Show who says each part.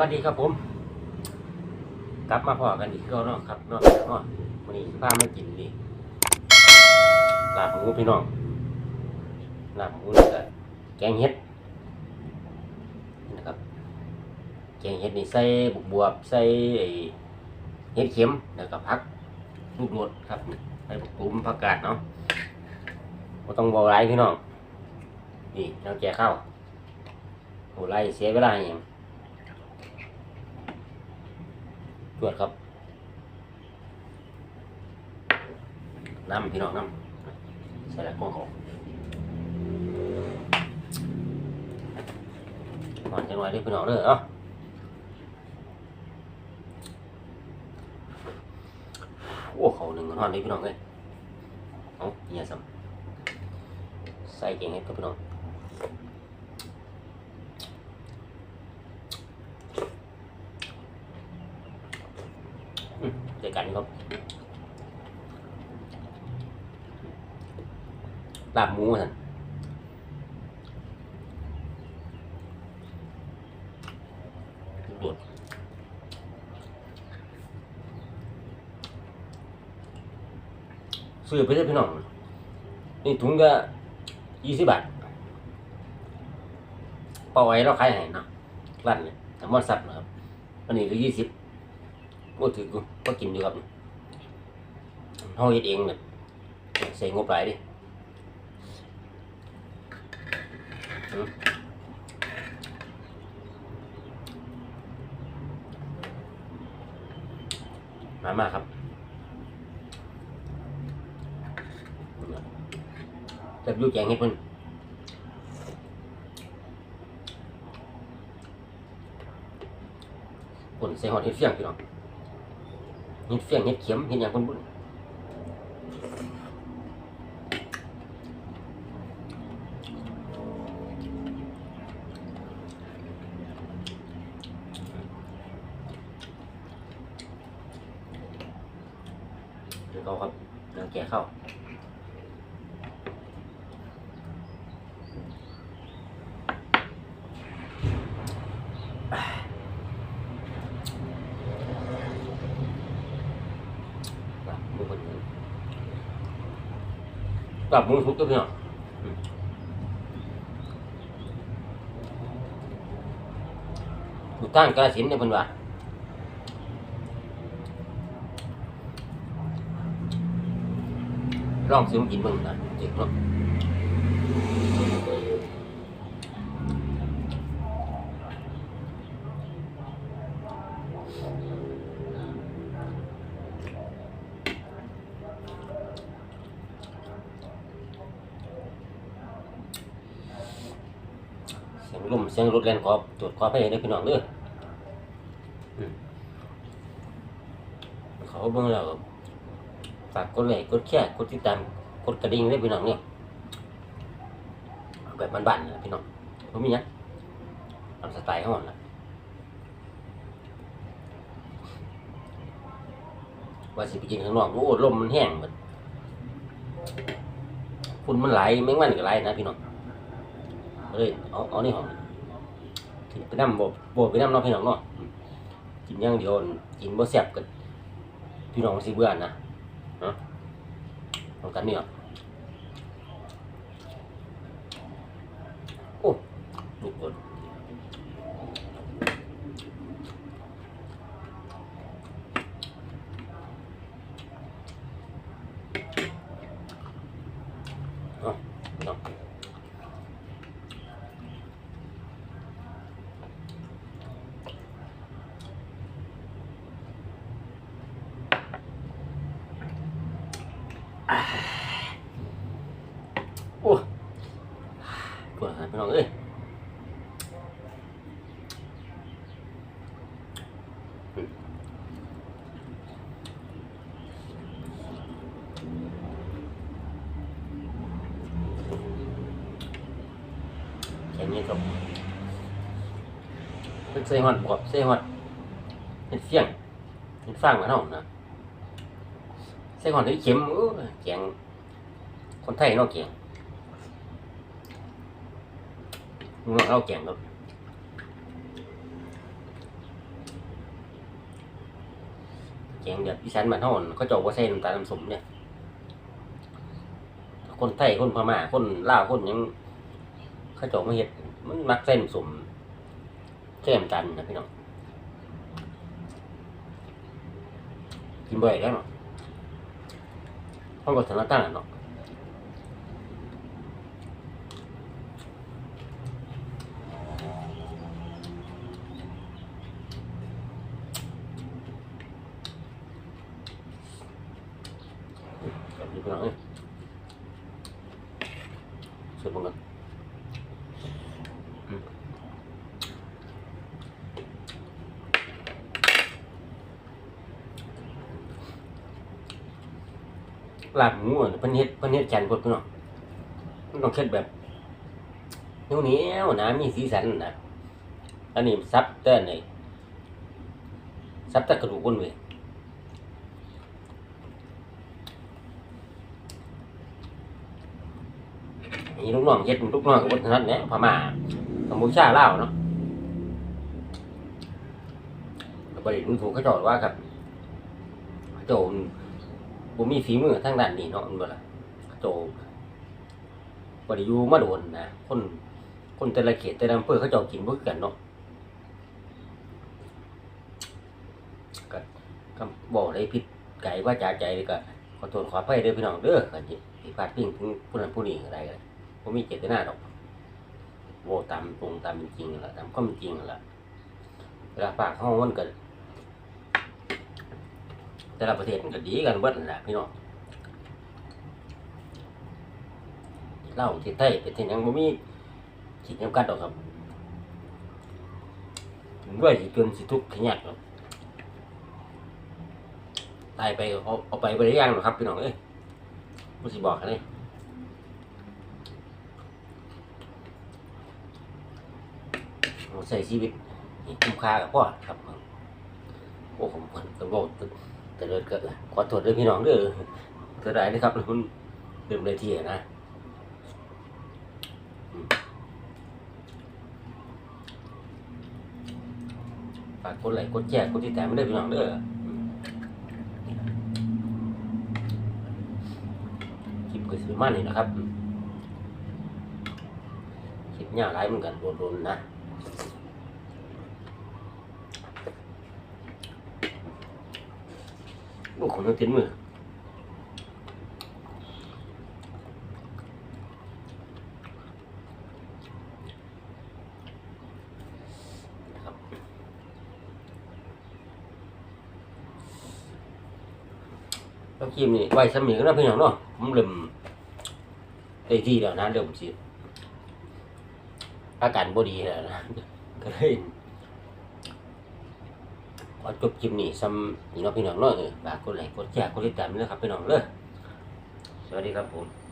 Speaker 1: วัสดีครับผม กลับมาพอกันอีกก็เนาะครับนาะเนาะวันนี้พามากินนี่ลาบหมูพี่น้องลาบหมูแล้วก็แกงเห็ดนะครับ แกงเห็ดนี่ใส่บุกบวบใส่เห็ดเข็มแล้วก็ผักลูกโดดครับใส่บุกตุ้มผักกาดเนาะก็ต้องบอกไรพี่น้องนี่เราแกะข้าวโหไรเสียเวลาอย่าง ตรวจครับน้ำพี่น้องน้ำใส่ละกล้องเขาหอนจังหวะนี้พี่น้องเด้อเอ้าโอ้เขาหนึ่งหอนนี้พี่น้องเลยเอาเหี้ยซ้ำใส่เก่งเฮ็ดกับพี่น้อง อืมเดียกันครับลาบหมูท่านบดซื้อไปได้พี่น้อง นี่ถุงก็ยี่สิบบาทเป่าไว้เราขายให้นะร้านเนี่ยแต่มอสัตว์นะครับอันนี้ก็ยี่สิบ ก็ถือกูก็กินอยู่ครับเฮาเฮ็ดเองเนี่ยใส่งบหลายดิอืมมามาครับแต่ดูแจงให้เพิ่นคนใส่หอดเฮ็ดเฟียงพี่น้อง เห็ดเฟียงเห็ดเข็มเห็ดอย่างคนบุญเดี๋ยวเขาครับน้ำแก่เข้าปรับมือคนนี้ ตับมือทุกก็เพี่น้องอืมอยู่ตั้งกระสินเนี่ยเพิ่นว่าลองซื้อมากินเบิ่งนะเจ๋งเนาะ ลมเสียงรถแล่นขอตรวจขอให้ได้อพี่น้องเด้ออืมเขาเบิ่งแล้วฝากกดไลค์กดแชร์กดติดตามกดกระดิ่งได้พี่น้องเนี่ยแบบบ้านๆนะพี่น้องบ่มีหยังตามสไตล์ของมันล่ะว่าสิไปกินข้างนอกโอ้ลมมันแห้งหมดฝุ่นมันไหลแมงวันก็ไหลนะพี่น้อง เลยเอาเอานี่ห้องกินไปน้ำบ่บ่ไปน้ำเนาะพี่น้องเนาะกินย่างเดียวกินบ่แซ่บกันพี่น้องสิเบื่อนะเนาะเองกันเนี่ยโอ้ลูกคนเอาพี่น้อง โอ้ปวดหายพี่ น้องเอ้ยแค่นี้ครับเป็นเซฮอนบวบเซฮอนเป็นเฟียงเป็นฟางมาเนาะนะเซฮอนที่เข็มโอ้ยแกงคนไทยเนาะแกง มึงลองเอาแกงก่อนแกงแบบอีสานบ้านเอาเขาเจ้กว่าใส่น้ำตาลน้ำสมเนี่ยคนไทยคนพม่าคนลาวคนยังข้าเจ้กมาเฮ็ดมันมักเส้นสมเส้นจันาลนะพี่น้องกินบ่อยแล้วเนาะเขาก็สารตั้งเนาะ แบบนี้พี่น้องเอ้ยสุดมึงกันลาบหมูอะเพิ่นเฮ็ดเพิ่นเฮ็ดแกนพดพี่น้องมันต้องเฮ็ดแบบเหนียวเหนียวๆนะมีสีสันนะอันนี้ซับแต่ไหนซับแต่กระดูกบนเว้ย นี่ลูกน้องเฮ็ดลูกน้องกับวัฒนธรรมเนี่ยพม่ากัมพูชาลาวเนาะบ่ได้ดูถูกเขาจ้าว่าครับเขาเจ้าบ่มีฝีมือทางด้านนี้เนาะมันบ่ล่ะเขาเจ้าบ่ได้อยู่มาโดนนะคนคนแต่ละเขตแต่ละอำเภอเขาจ้ากินบ่คือกันเนาะก็ก็บ่ได้ผิดไก่ว่าจาใจก็ขอโทษขออภัยเด้อพี่น้องเด้อก็สิผิดพลาดพิงถึงผู้นั้นผู้นี้ก็ได้ ก็มีเจตนาดอกโวตามตรงตามเป็นจริงนั่นล่ะตามความเป็นจริงนั่นล่ะเวลาปากเฮามันเก็แต่ละประเทศมันก็ดีกันเบิดนั่นแหละพี่น้องเล่าที่ไทยเป็นที่ยังบ่มีขีดจำกัดดอกครับด้วยสิจนสิทุกข์สิยากหรอกตายไปเอาเอาไปบ่ได้ย่างหรอกครับพี่น้องเอ้ยบ่สิบอกกันเลยเอา ใส่ชีวิตให้คุ้มค่ากับพ่อครับโอ้ผมผมต้องบอกแต่เลิศก็ขอโทษด้วยพี่น้องเด้อเสียดายนะครับมันเดิมเลยทีนะฝากกดไลค์กดแชร์กดติดตามไม่ได้อพี่น้องเด้ออืมคลิปก็สิประมาณนี้นะครับคลิปยาวหลายเหมือนกันโดนๆนะ ลูกของต้องเติดมือครับแล้วครีมนี่ไว้สมีก็น่าพี่น้องเนาะผมเริ่มได้ที่แล้วนะเริ่มสิอาการบ่ดีแล้วนะก็เลย อจบคลิปนี้ซ้ำพี่น้องพี่น้องเนาะเออฝากกดไลค์กดแชร์กดติดตามด้วยครับพี่น้องเลยสวัสดีครับผม